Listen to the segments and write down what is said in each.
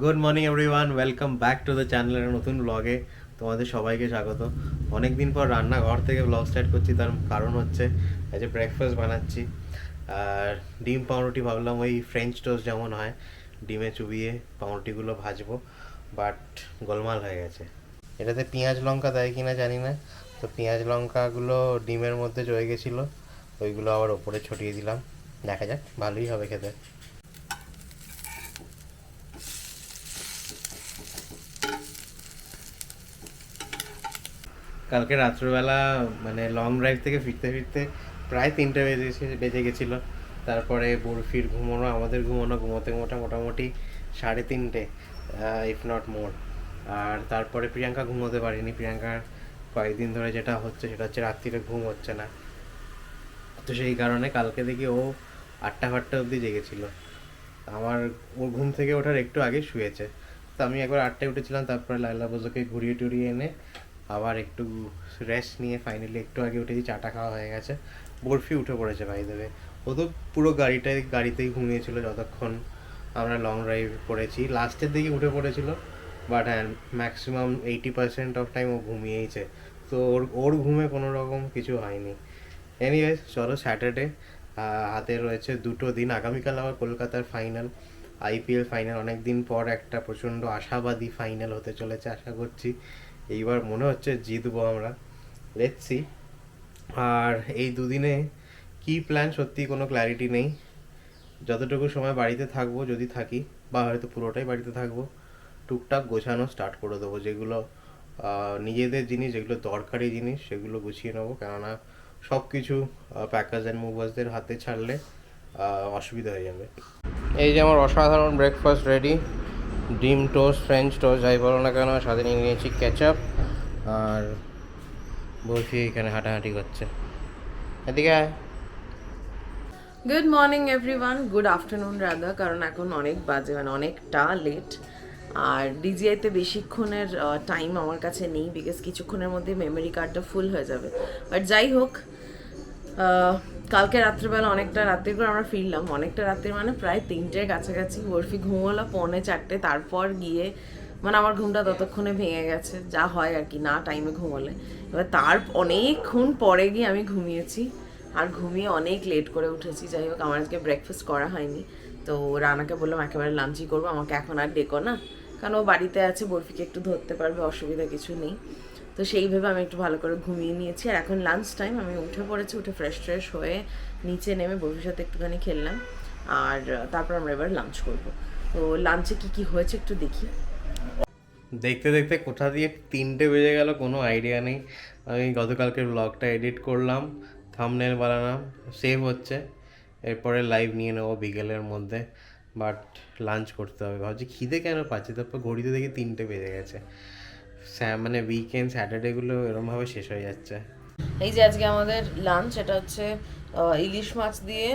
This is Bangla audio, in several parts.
Good morning everyone welcome back to the চ্যানেলের নতুন ব্লগে তোমাদের সবাইকে স্বাগত। অনেক দিন পর রান্নাঘর থেকে ব্লগ স্টার্ট করছি, তার কারণ হচ্ছে এই যে ব্রেকফাস্ট বানাচ্ছি। আর ডিম পাউরুটি ভাবলাম ওই ফ্রেঞ্চ টোস্ট যেমন হয়, ডিমে চুবিয়ে পাউরুটিগুলো ভাজবো বাট গোলমাল হয়ে গেছে। এটাতে পেঁয়াজ লঙ্কা দেয় কি না জানি না, তো পেঁয়াজ লঙ্কাগুলো ডিমের মধ্যে রয়ে গেছিল, ওইগুলো আবার ওপরে ছড়িয়ে দিলাম। দেখা যাক, ভালোই হবে খেতে। কালকে রাত্রবেলা মানে লং ড্রাইভ থেকে ফিরতে ফিরতে প্রায় তিনটে বেজে বেজে গেছিল। তারপরে বরফির ঘুমানো, আমাদের ঘুমানো, ঘুমোতে ঘুমোতে মোটামুটি সাড়ে তিনটে ইফ নট মোর আর তারপরে প্রিয়াঙ্কা ঘুমোতে পারিনি। প্রিয়াঙ্কার কয়েকদিন ধরে যেটা হচ্ছে, সেটা হচ্ছে রাত্রিরে ঘুম হচ্ছে না। তো সেই কারণে কালকে দেখি ও আটটা ফাটটা অবধি জেগেছিল। আমার ওর ঘুম থেকে ওঠার একটু আগে শুয়েছে। তো আমি একবার আটটায় উঠেছিলাম, তারপরে লাইলা বোঝোকে ঘুরিয়ে টুরিয়ে এনে আবার একটু রেস্ট নিয়ে ফাইনালি একটু আগে উঠেছি চাটা খাওয়া হয়ে গেছে। বরফি উঠে পড়েছে ভাই দেবে ও তো পুরো গাড়িটাই, গাড়িতেই ঘুমিয়েছিল যতক্ষণ আমরা লং ড্রাইভ করেছি। লাস্টের দিকে উঠে পড়েছিল বাট হ্যাঁ maximum eighty percent of time ও ঘুমিয়েইছে। তো ওর ওর ঘুমে কোনো রকম কিছু হয়নি। এনিওয়েজ চলো স্যাটারডে হাতে রয়েছে দুটো দিন। আগামীকাল আবার কলকাতার ফাইনাল আইপিএল ফাইনাল অনেক দিন পর একটা প্রচণ্ড আশাবাদী ফাইনাল হতে চলেছে, আশা করছি। এইবার মনে হচ্ছে জিতবো আমরা। লেটসি আর এই দুদিনে কি প্ল্যান সত্যি কোনো ক্ল্যারিটি নেই। যতটুকু সময় বাড়িতে থাকব, যদি থাকি, বা হয়তো পুরোটাই বাড়িতে থাকব, টুকটাক গোছানো স্টার্ট করে দেবো। যেগুলো নিজেদের জিনিস, যেগুলো দরকারি জিনিস, সেগুলো গুছিয়ে নেব। কেননা সব কিছু প্যাকার্স অ্যান্ড মুভার্সদের হাতে ছাড়লে অসুবিধা হয়ে যাবে। এই যে আমার অসাধারণ ব্রেকফাস্ট রেডি ডিম টোস্ট, ফ্রেঞ্চ টোস্ট, যাই বলো না কেন, সাথে নিয়ে নিয়েছি কেচাপ আর বলছি এখানে হাঁটাহাঁটি করছে। এদিকে good morning everyone good afternoon Radha কারণ এখন অনেক বাজে মানে অনেকটা লেট আর ডিজিআইতে বেশিক্ষণের টাইম আমার কাছে নেই বিকজ কিছুক্ষণের মধ্যে মেমোরি কার্ডটা ফুল হয়ে যাবে। বাট যাই হোক কালকে রাত্রেবেলা অনেকটা রাত্রির পর আমরা ফিরলাম। অনেকটা রাত্রির মানে প্রায় তিনটের কাছাকাছি। বরফি ঘুমোলো পৌনে চারটে। তারপর গিয়ে মানে আমার ঘুমটা ততক্ষণে ভেঙে গেছে, যা হয় আর কি, না টাইমে ঘুমোলে। এবার তার অনেকক্ষণ পরে গিয়ে আমি ঘুমিয়েছি। আর ঘুমিয়ে অনেক লেট করে উঠেছি। যাই হোক, আমার আজকে ব্রেকফাস্ট করা হয়নি। তো রানাকে বললাম, একেবারে লাঞ্চই করব। আমাকে এখন আর ডেকো না। কারণ ও বাড়িতে আছে, বরফিকে একটু ধরতে পারবে, অসুবিধা কিছু নেই। তো সেইভাবে আমি একটু ভালো করে ঘুমিয়ে নিয়েছি। আর এখন লাঞ্চ টাইম আমি উঠে পড়েছি, উঠে ফ্রেশ ট্রেশ হয়ে নিচে নেমে সাথে একটুখানি খেললাম। আর তারপর আমরা এবার লাঞ্চ করব। তো লাঞ্চে কি কি হয়েছে একটু দেখি। দেখতে দেখতে কোথা দিয়ে তিনটে বেজে গেল, কোনো আইডিয়া নেই। আমি গতকালকে ব্লগটা এডিট করলাম থামনেল বানালাম সেভ হচ্ছে। এরপরে লাইভ নিয়ে নেব বিকেলের মধ্যে বাট লাঞ্চ করতে হবে। ভাবছি খিদে কেন পাচ্ছি? তারপর ঘড়িতে দেখি তিনটে বেজে গেছে। মানে উইকেন্ড স্যাটারডেগুলো এরমভাবে শেষ হয়ে যাচ্ছে। এই যে আজকে আমাদের লাঞ্চ এটা হচ্ছে ইলিশ মাছ দিয়ে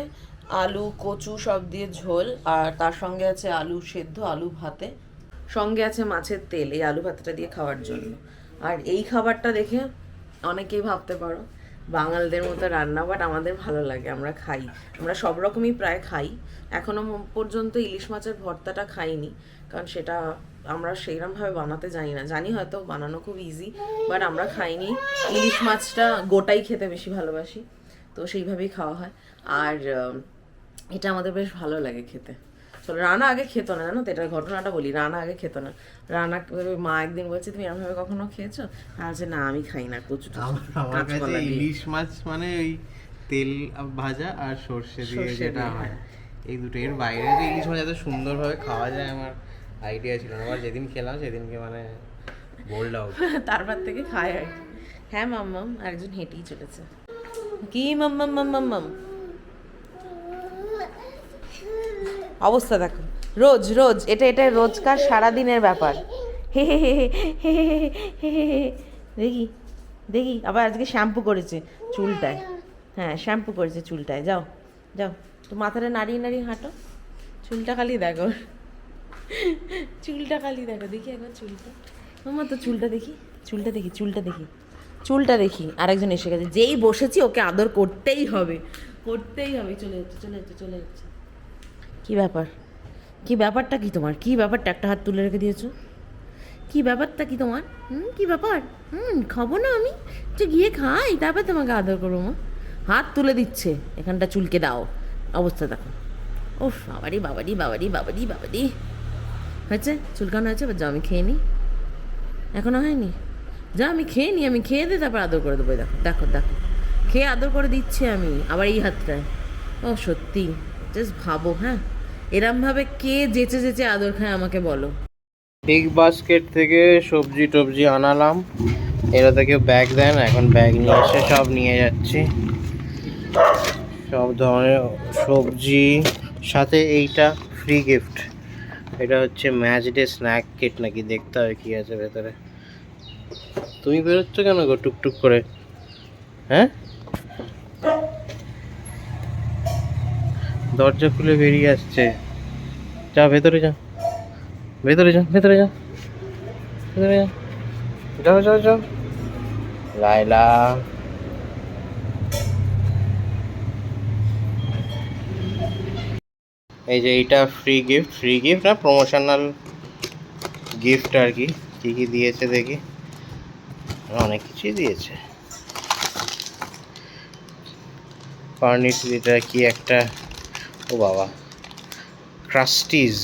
আলু, কচু সব দিয়ে ঝোল, আর তার সঙ্গে আছে আলু সেদ্ধ, আলু ভাতে। সঙ্গে আছে মাছের তেল, এই আলু ভাতটা দিয়ে খাওয়ার জন্য। আর এই খাবারটা দেখে অনেকেই ভাবতে পারো বাঙালদের মতো রান্না বাট আমাদের ভালো লাগে, আমরা খাই। আমরা সব রকমই প্রায় খাই। এখনও পর্যন্ত ইলিশ মাছের ভর্তাটা খাইনি, কারণ সেটা আমরা সেইরকমভাবে বানাতে জানি না। জানি হয়তো বানানো খুব ইজি বাট আমরা খাইনি। ইলিশ মাছটা গোটাই খেতে বেশি ভালোবাসি, তো সেইভাবেই খাওয়া হয়। আর এটা আমাদের বেশ ভালো লাগে খেতে। চলো রানা আগে খেত না জানো তো এটার ঘটনাটা বলি রানা আগে খেত না। রানা মা একদিন বলছে তুমি এরমভাবে কখনো খেয়েছো? আর বলছে না আমি খাই না কচু আমার কাছে ইলিশ মাছ মানে ওই তেল ভাজা আর সর্ষে দিয়ে যেটা হয়। এই দুটো এর বাইরে যে ইলিশ মাছ এত সুন্দরভাবে খাওয়া যায় আমার আইডিয়া ছিল না। আবার যেদিন খেলাম সেদিনকে মানে বোল্ড আউট তারপর থেকে খায় আর। হ্যাঁ মাম্মাম একজন হেঁটেই চলেছে। কি মাম্মাম মাম্মাম? অবস্থা দেখো রোজ রোজ এটা এটা রোজকার সারাদিনের ব্যাপার হে হে হে হে দেখি দেখি আবার আজকে শ্যাম্পু করেছে চুলটায় হ্যাঁ শ্যাম্পু করেছে চুলটায় যাও যাও তো মাথাটা নাড়িয়ে নাড়িয়ে হাঁটো চুলটা খালি দেখো চুলটা খালি দেখো দেখি একবার চুলটা আমার তো চুলটা দেখি চুলটা দেখি চুলটা দেখি চুলটা দেখি আরেকজন এসে গেছে যেই বসেছি ওকে আদর করতেই হবে করতেই হবে চলে যাচ্ছে চলে যাচ্ছে চলে যাচ্ছে কি ব্যাপার? কি ব্যাপারটা কি তোমার? কি ব্যাপারটা? একটা হাত তুলে রেখে দিয়েছ। কি ব্যাপারটা কি তোমার? হুম, কি ব্যাপার? হুম, খাব না আমি। তো গিয়ে খাই, তারপর তোমাকে আদর করব মা। হাত তুলে দিচ্ছে। এখানটা চুলকে দাও। অবস্থা দেখো। ওফ বাবারি বাবারি বাবারি বাবারি বাবারি। হয়েছে? চুলকানো হয়েছে? এবার যা আমি খেয়ে নিই এখনও হয়নি? যা আমি খেয়ে নিই আমি খেয়ে দিয়ে তারপর আদর করে দেবো। দেখো দেখো দেখো। খেয়ে আদর করে দিচ্ছি আমি, আবার এই হাতটায়। ও, সত্যি। জাস্ট ভাবো হ্যাঁ? এরমভাবে কে যেচে যেচে আদর খায় আমাকে বলো। বিগ বাস্কেট থেকে সবজি টবজি আনালাম। এরা থেকে ব্যাগ দেন, এখন ব্যাগ নিয়ে এসে সব নিয়ে যাচ্ছি। সব ধরনের সবজি, সাথে এইটা ফ্রি গিফট এটা হচ্ছে ম্যাচ ডে স্ন্যাক কিট নাকি, দেখতে হবে কী আছে ভেতরে। তুমি বেরোচ্ছ কেন গো টুকটুক করে? হ্যাঁ? দরজা খুলে বেরিয়ে আসছে। যা, ভেতরে যা। ভেতরে যা ভেতরে যা। ভেতরে যা। যাও যাও যাও। লাইলা এই যে এইটা ফ্রি গিফট ফ্রি গিফট না প্রমোশনাল গিফট আর কি? কি কি দিয়েছে দেখি। অনেক কিছুই দিয়েছে। ফার্নিচ এটা কি একটা ও বাবা। ক্রাস্টিজ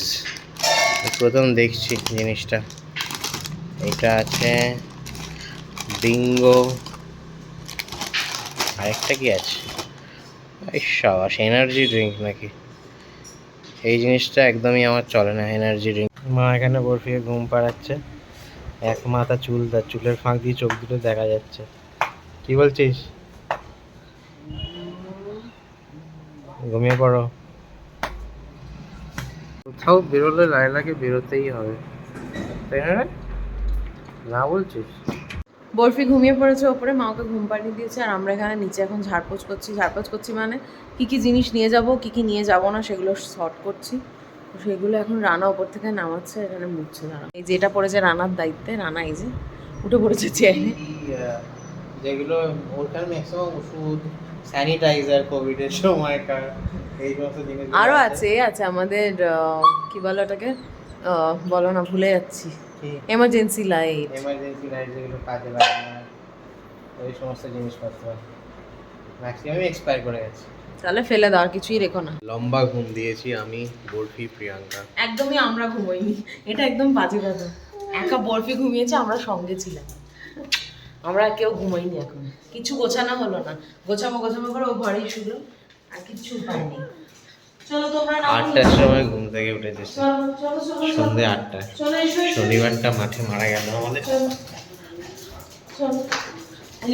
প্রথম দেখছি জিনিসটা। এটা আছে বিঙ্গো আরেকটা কি আছে? সাবাস এনার্জি ড্রিঙ্ক নাকি? এই জিনিসটা একদমই আমার চলে না এনার্জি ড্রিঙ্ক মা এখানে বরফিকে ঘুম পাড়াচ্ছে। এক মাথা চুল, তার চুলের ফাঁক দিয়ে চোখ দুটো দেখা যাচ্ছে। কি বলছিস? ঘুমিয়ে পড়ো। কোথাও বেরোলে লাইলাকে বেরোতেই হবে। তাই না রে? না বলছিস? বরফি ঘুমিয়ে পড়েছে ওপরে মা ওকে ঘুম পাড়িয়ে দিয়েছে আর আমরা এখানে নিচে এখন ঝাড়পোছ করছি ঝাড়পোছ করছি মানে কি কি জিনিস নিয়ে যাব কি কি নিয়ে যাব না সেগুলো শর্ট করছি। সেগুলো এখন রানা ওপর থেকে নামাচ্ছে এখানে মুছছে দাঁড়া এই যেটা পড়েছে রানার দায়িত্বে রানা এই যে উঠে পড়েছে চেয়ারে যেগুলো ওখানে ম্যাক্সিমাম ওষুধ স্যানিটাইজার কোভিডের সময়কার। আরও আছে। আছে আমাদের কি বলো ওটাকে? বলো না ভুলে যাচ্ছি। এমার্জেন্সি লাইট এমার্জেন্সি লাইট যেগুলো কাজে লাগে না ওই সমস্ত জিনিসপত্র। ম্যাক্সিমাম এক্সপায়ার করে গেছে। তাহলে ফেলে দাও আর কিছুই রেখো না। লম্বা ঘুম দিয়েছি আমি বরফি প্রিয়াঙ্কা। একদমই আমরা ঘুমোইনি। এটা একদম বাজে কথা। একা বরফি ঘুমিয়েছে আমরা সঙ্গে ছিলাম। আমরা কেউ ঘুমাইনি এখন। কিছু গোছানো হলো না। গোছামো গোছামো করে ও ঘরেই শুলো। আর কিচ্ছু হয়নি চলো তোমরা আটটার সময় ঘুম থেকে আটটা। এসো শনিবারটা মাঠে মারা গেল আমাদের।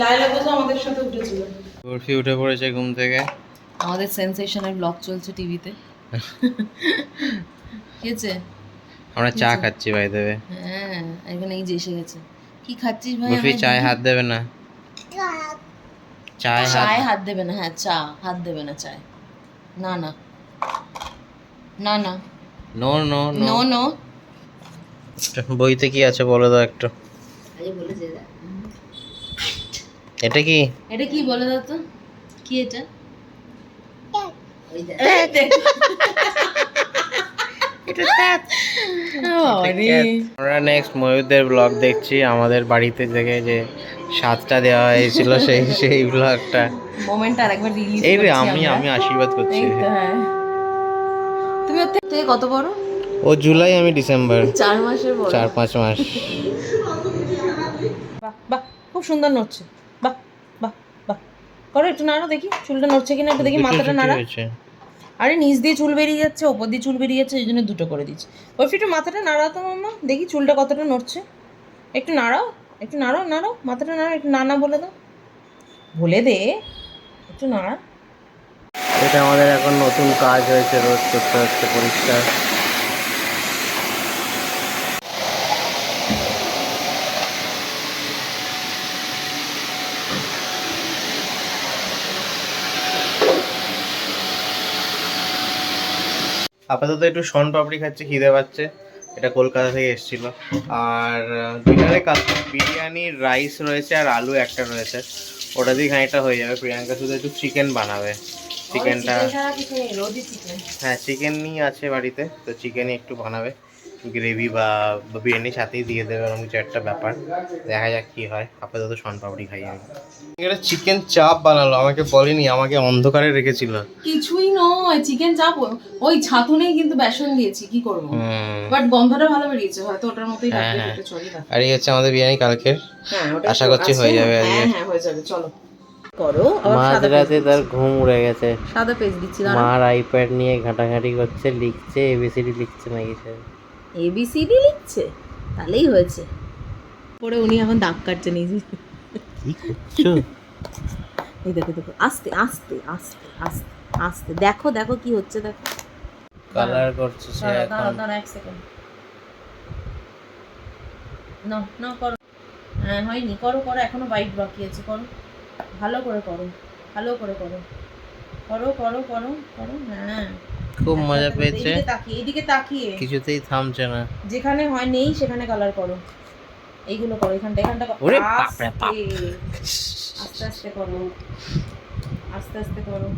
লাইলা আমাদের সাথে উঠেছিল। বরফি উঠে পড়েছে ঘুম থেকে। আমাদের সেন্সেশনের ব্লগ চলছে টিভিতে। আমরা চা খাচ্ছি ভাই দেবে হ্যাঁ এখানে এই যে এসে গেছে। কি খাচ্ছিস ভাই? বরফি চায় হাত দেবে না চায় চায় হাত দেবে না হ্যাঁ চা হাত দেবে না চায়। না না। না না। No no no. নো বইতে কি আছে বলে দাও একটু। এটা কি? এটা কি বলে দাও তো? কি এটা? আমরা নেক্সট ময়ূরদের ব্লগ দেখছি আমাদের বাড়িতে থেকে যে সাতটা দেওয়া হয়েছিল সেই সেই ব্লগটা মোমেন্ট আর রিলিজ এই রে আমি আমি আশীর্বাদ করছি। হ্যাঁ। তুমি ওর থেকে কত বড়? ও জুলাই আমি ডিসেম্বর। চার মাসের বড়। চার পাঁচ মাস। বাহ বাহ খুব সুন্দর নড়ছে। বাহ বাহ বাহ। করো একটু নাড়ো দেখি চুলটা নড়ছে কিনা একটু দেখি মাথাটা নাড়া। আরে নিচ দিয়ে চুল বেরিয়ে যাচ্ছে, ওপর দিয়ে চুল বেরিয়ে যাচ্ছে, এই জন্য দুটো করে দিচ্ছি। বলছি একটু মাথাটা নাড়াও তো মাম্মা, দেখি চুলটা কতটা নড়ছে। একটু নাড়াও একটু নাড়াও নাড়াও, মাথাটা নাড়াও, একটু নানা বলে দাও। বলে দে, একটু নাড়া। এটা আমাদের এখন নতুন কাজ হয়েছে রোজ করতে হচ্ছে পরিষ্কার। আপাতত একটু শন পাপড়ি খাচ্ছে খিদে পাচ্ছে। এটা কলকাতা থেকে এসেছিল। আর ডিনারে বিরিয়ানি রাইস রয়েছে আর আলু একটা রয়েছে। ওটা দিয়ে খানিকটা হয়ে যাবে। প্রিয়াঙ্কা শুধু একটু চিকেন বানাবে। চিকেনটা চিকেন হ্যাঁ চিকেনই নিয়ে আছে বাড়িতে তো চিকেনই একটু বানাবে। গ্রেভি বা বিরিয়ানির সাথেই দিয়ে দেবে এরকম কিছু একটা ব্যাপার। দেখা যাক কি হয়। আপাতত শন পাপড়ি খাই আমি। এটা চিকেন চাপ বানালো। আমাকে বলেনি আমাকে অন্ধকারে রেখেছিল। কিছুই নয় চিকেন চাপ ওই ছাতুনেই কিন্তু বেসন দিয়েছি কি করব? বাট গন্ধটা ভালো বেরিয়েছে হয়তো ওটার মতোই হ্যাঁ, লাগবে হ্যাঁ। চলে না আর এই হচ্ছে আমাদের বিরিয়ানি কালকের। হ্যাঁ আশা করছি হয়ে যাবে। হ্যাঁ হ্যাঁ হয়ে যাবে চলো। করো মাঝরাতে তার ঘুম উড়ে গেছে। সাদা পেজ দিচ্ছি মার আইপ্যাড নিয়ে ঘাটাঘাটি করছে লিখছে এবিসিডি লিখছে না কিছু এবিসিডি লিখছে। তাহলেই হয়েছে। পরে উনি এখন দাগ কাটছে নিজে। কি করছ? এই দেখো দেখো আস্তে আস্তে আস্তে আস্তে আস্তে। দেখো দেখো কি হচ্ছে দেখো। কালার করছে সে এখন। দাঁড়া দাঁড়া এক সেকেন্ড না না করো। হ্যাঁ হয়নি। করো করো এখনও বাইট বাকি আছে করো। ভালো করে করো। ভালো করে করো। করো করো করো করো। হ্যাঁ। খুব মজা পেয়েছে। এদিকে তাকিয়ে এদিকে তাকিয়ে। কিছুতেই থামছে না। যেখানে হয় নেই সেখানে কালার করো। এইগুলো করো এখানটা এখানটা ওরে বাপ রে বাপ। আস্তে আস্তে আস্তে করো। আস্তে আস্তে করো।